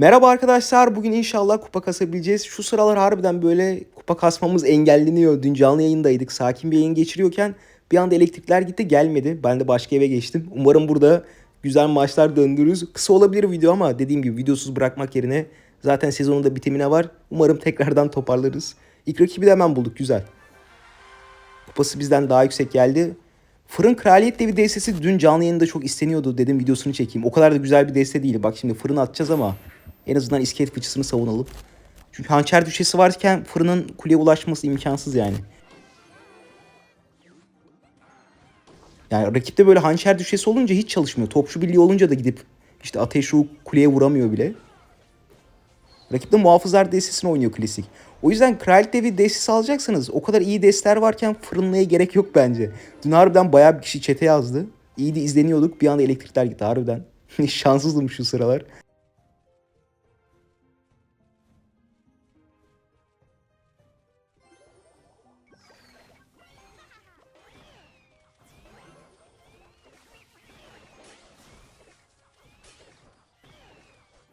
Merhaba arkadaşlar. Bugün inşallah kupa kasabileceğiz. Şu sıralar harbiden böyle kupa kasmamız engelleniyor. Dün canlı yayındaydık. Sakin bir yayın geçiriyorken bir anda elektrikler gitti gelmedi. Ben de başka eve geçtim. Umarım burada güzel maçlar döndürürüz. Kısa olabilir video ama dediğim gibi videosuz bırakmak yerine zaten sezonun da bitimine var. Umarım tekrardan toparlarız. İlk rakibi de hemen bulduk. Güzel. Kupası bizden daha yüksek geldi. Fırın Kraliyet Devi destesi dün canlı yayında çok isteniyordu. Dedim videosunu çekeyim. O kadar da güzel bir deste değil. Bak şimdi fırın atacağız ama en azından iskelet fıçısını savunalım. Çünkü hançer düşesi varken fırının kuleye ulaşması imkansız yani. Yani rakipte böyle hançer düşesi olunca hiç çalışmıyor. Topçu birliği olunca da gidip işte ateş ruhu kuleye vuramıyor bile. Rakipte muhafızlar destesini oynuyor klasik. O yüzden Kraliyet Devi destesi alacaksanız o kadar iyi desteler varken fırınlaya gerek yok bence. Dün harbiden bayağı bir kişi çete yazdı. İyi de izleniyorduk. Bir anda elektrikler gitti harbiden. Şanssızdım şu sıralar.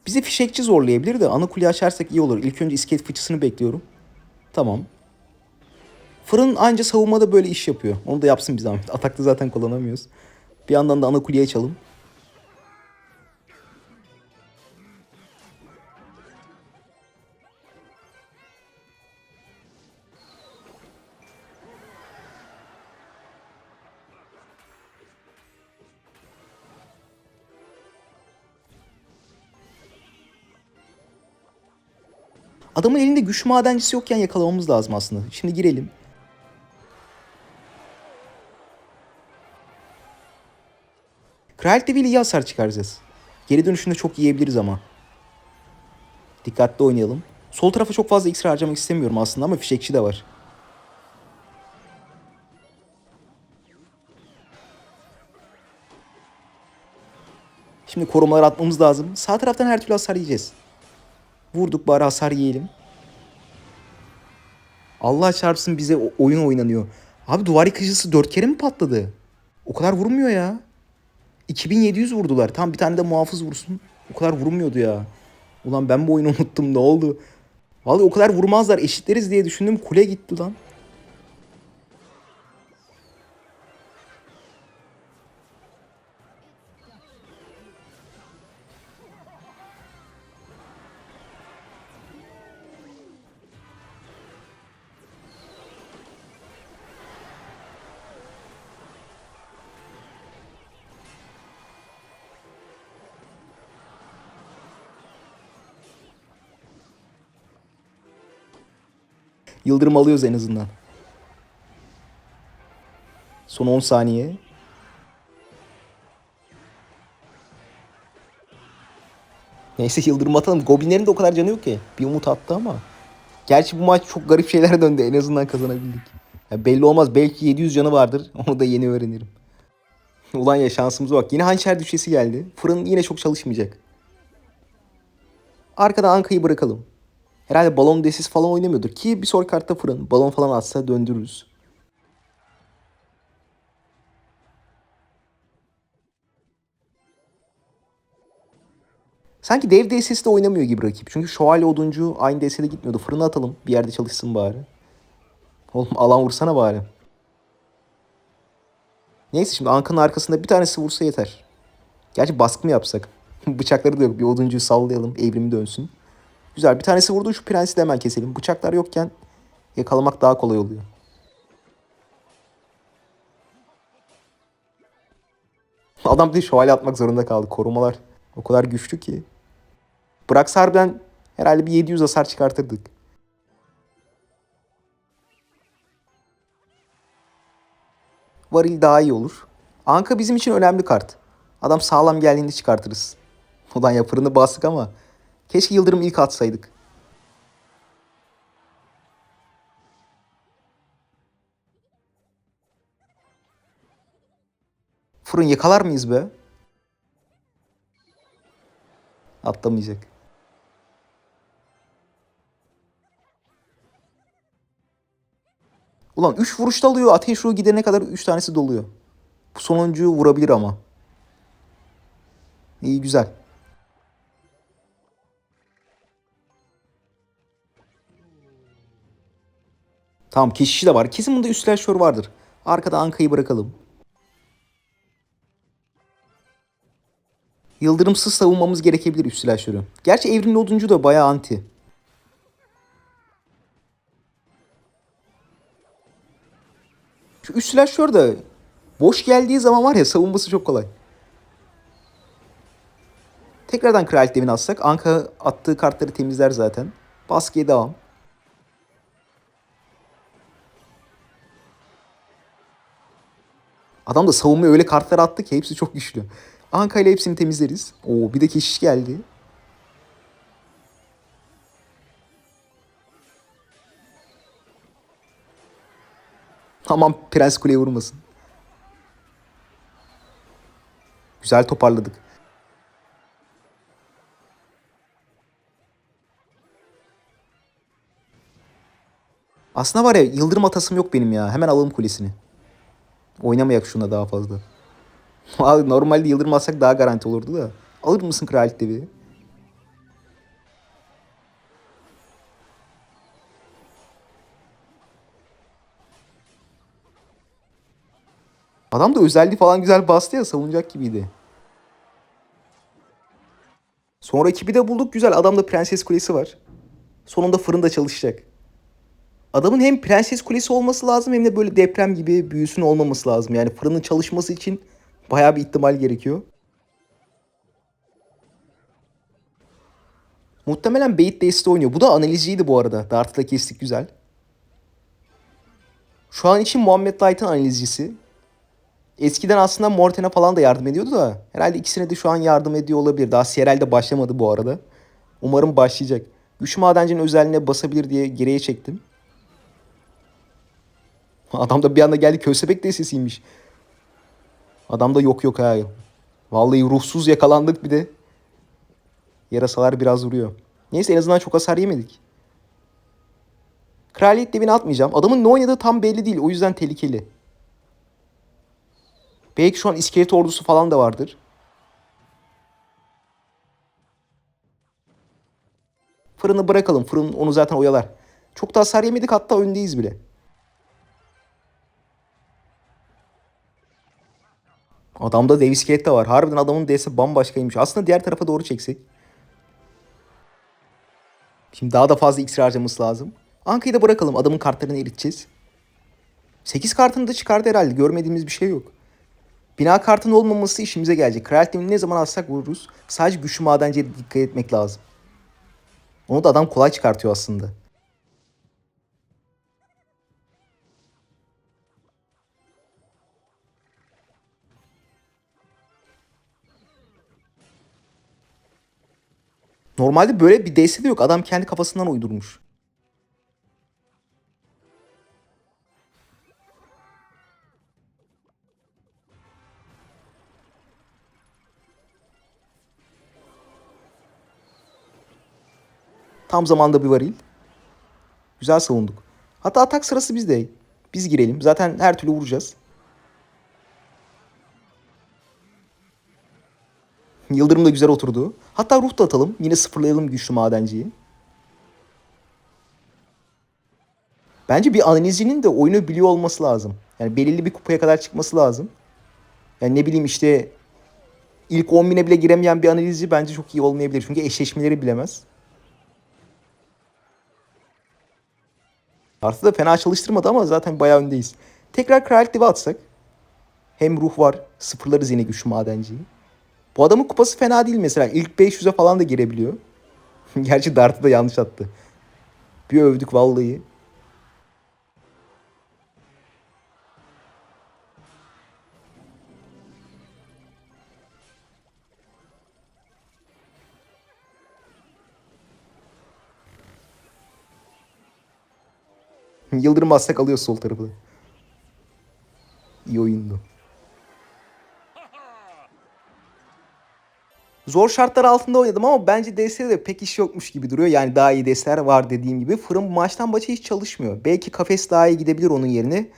Bizi fişekçi zorlayabilir de ana kuleyi açarsak iyi olur. İlk önce iskelet fıçısını bekliyorum. Tamam. Fırın anca savunmada böyle iş yapıyor. Onu da yapsın bir zahmet. Atakta zaten kullanamıyoruz. Bir yandan da ana kuleyi açalım. Adamın elinde güç madencisi yokken yakalamamız lazım aslında. Şimdi girelim. Kraliyet Devi ile iyi hasar çıkaracağız. Geri dönüşünde çok yiyebiliriz ama. Dikkatli oynayalım. Sol tarafa çok fazla iksir harcamak istemiyorum aslında ama fişekçi de var. Şimdi korumalar atmamız lazım. Sağ taraftan her türlü hasar yiyeceğiz. Vurduk bari hasar yiyelim. Allah çarpsın bize oyun oynanıyor. Abi duvar yıkıcısı dört kere mi patladı? O kadar vurmuyor ya. 2700 vurdular. Tam bir tane de muhafız vursun. O kadar vurmuyordu ya. Ulan ben bu oyunu unuttum ne oldu? Vallahi o kadar vurmazlar eşitleriz diye düşündüm. Kule gitti lan. Yıldırım alıyoruz en azından. Son 10 saniye. Neyse yıldırım atalım. Goblinlerin de o kadar canı yok ki. Bir umut attı ama. Gerçi bu maç çok garip şeyler döndü. En azından kazanabildik. Ya belli olmaz. Belki 700 canı vardır. Onu da yeni öğrenirim. Ulan ya şansımıza bak. Yine hançer düşesi geldi. Fırın yine çok çalışmayacak. Arkada Anka'yı bırakalım. Herhalde balon desis falan oynamıyordur. Ki bir sonraki kartta fırın. Balon falan atsa döndürürüz. Sanki dev DSS de oynamıyor gibi rakip. Çünkü şövalye oduncu aynı DS'de gitmiyordu. Fırına atalım. Bir yerde çalışsın bari. Oğlum alan vursana bari. Neyse şimdi Anka'nın arkasında bir tanesi vursa yeter. Gerçi baskı mı yapsak? Bıçakları da yok. Bir oduncuyu sallayalım. Evrimi dönsün. Güzel. Bir tanesi vurdu. Şu prensi de hemen keselim. Bıçaklar yokken yakalamak daha kolay oluyor. Adam bir şövalye atmak zorunda kaldı. Korumalar o kadar güçlü ki. Bıraksa harbiden herhalde bir 700 hasar çıkartırdık. Varil daha iyi olur. Anka bizim için önemli kart. Adam sağlam geldiğinde çıkartırız. Ulan ya fırını bastık ama keşke Yıldırım ilk atsaydık. Fırın yakalar mıyız be? Atlamayacak. Ulan 3 vuruşta alıyor. Ateş ruhu gidene kadar 3 tanesi doluyor. Bu sonuncuyu vurabilir ama. İyi güzel. Tamam keşişi de var. Kesin bunda üst şör vardır. Arkada Anka'yı bırakalım. Yıldırımsız savunmamız gerekebilir üst silahşörü. Gerçi evrimli oduncu da bayağı anti. Şu üst silahşör de boş geldiği zaman var ya savunması çok kolay. Tekrardan kraliyet devini atsak Anka attığı kartları temizler zaten. Baskıya devam. Adam da savunmaya öyle kartlar attı ki hepsi çok güçlü. Anka ile hepsini temizleriz. Oo bir de keşiş geldi. Aman Prens Kule'ye vurmasın. Güzel toparladık. Aslında var ya yıldırım atasım yok benim ya. Hemen alalım kulesini. Oynamayak şuna daha fazla. Normalde yıldırım atsak daha garanti olurdu da. Alır mısın kraliyet devi? Adam da özelliği falan güzel bastı ya savunacak gibiydi. Sonra ekibi de bulduk güzel. Adamda prenses kulesi var. Sonunda fırında çalışacak. Adamın hem prenses kulesi olması lazım hem de böyle deprem gibi büyüsün olmaması lazım. Yani fırının çalışması için bayağı bir ihtimal gerekiyor. Muhtemelen Bait Dest'i oynuyor. Bu da analizciydi bu arada. Dart'la kestik güzel. Şu an için Muhammed Light'ın analizcisi. Eskiden aslında Morten'e falan da yardım ediyordu da. Herhalde ikisine de şu an yardım ediyor olabilir. Daha Sierra'de başlamadı bu arada. Umarım başlayacak. Güç madencinin özelliğine basabilir diye geriye çektim. Adam da bir anda geldi köstebek destesiymiş. Adam da yok yok ha. Vallahi ruhsuz yakalandık bir de. Yarasalar biraz vuruyor. Neyse en azından çok hasar yemedik. Kraliyet devini atmayacağım. Adamın ne oynadığı tam belli değil. O yüzden tehlikeli. Belki şu an iskelet ordusu falan da vardır. Fırını bırakalım. Fırın onu zaten oyalar. Çok da hasar yemedik hatta öndeyiz bile. Adamda dev iskelet de var. Harbiden adamın D'si bambaşkaymış. Aslında diğer tarafa doğru çeksek. Şimdi daha da fazla iksir harcaması lazım. Anka'yı da bırakalım. Adamın kartlarını eriteceğiz. 8 kartını da çıkardı herhalde. Görmediğimiz bir şey yok. Bina kartının olmaması işimize gelecek. Kraliyet ne zaman alsak vururuz. Sadece güçlü madenciye dikkat etmek lazım. Onu da adam kolay çıkartıyor aslında. Normalde böyle bir DS de yok. Adam kendi kafasından uydurmuş. Tam zamanda bir varil. Güzel savunduk. Hatta atak sırası bizde. Biz girelim. Zaten her türlü vuracağız. Yıldırım da güzel oturdu. Hatta ruh da atalım. Yine sıfırlayalım güçlü madenciyi. Bence bir analizcinin de oyunu biliyor olması lazım. Yani belirli bir kupaya kadar çıkması lazım. Yani ne bileyim işte ilk 10 bine bile giremeyen bir analizci bence çok iyi olmayabilir. Çünkü eşleşmeleri bilemez. Artı da fena çalıştırmadı ama zaten bayağı öndeyiz. Tekrar Kraliyet Divi atsak. Hem ruh var. Sıfırlarız yine güçlü madenciyi. Bu adamın kupası fena değil mesela. İlk 500'e falan da girebiliyor. Gerçi Dart'ı da yanlış attı. Bir övdük vallahi. Yıldırım bassak alıyor sol tarafı. İyi oyundu. Zor şartlar altında oynadım ama bence DS'de de pek iş yokmuş gibi duruyor. Yani daha iyi DS'ler var dediğim gibi. Fırın maçtan maça hiç çalışmıyor. Belki kafes daha iyi gidebilir onun yerine.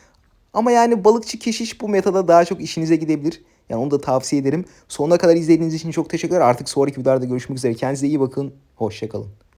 Ama yani balıkçı keşiş bu metada daha çok işinize gidebilir. Yani onu da tavsiye ederim. Sonuna kadar izlediğiniz için çok teşekkürler. Artık sonraki videolarda görüşmek üzere. Kendinize iyi bakın. Hoşçakalın.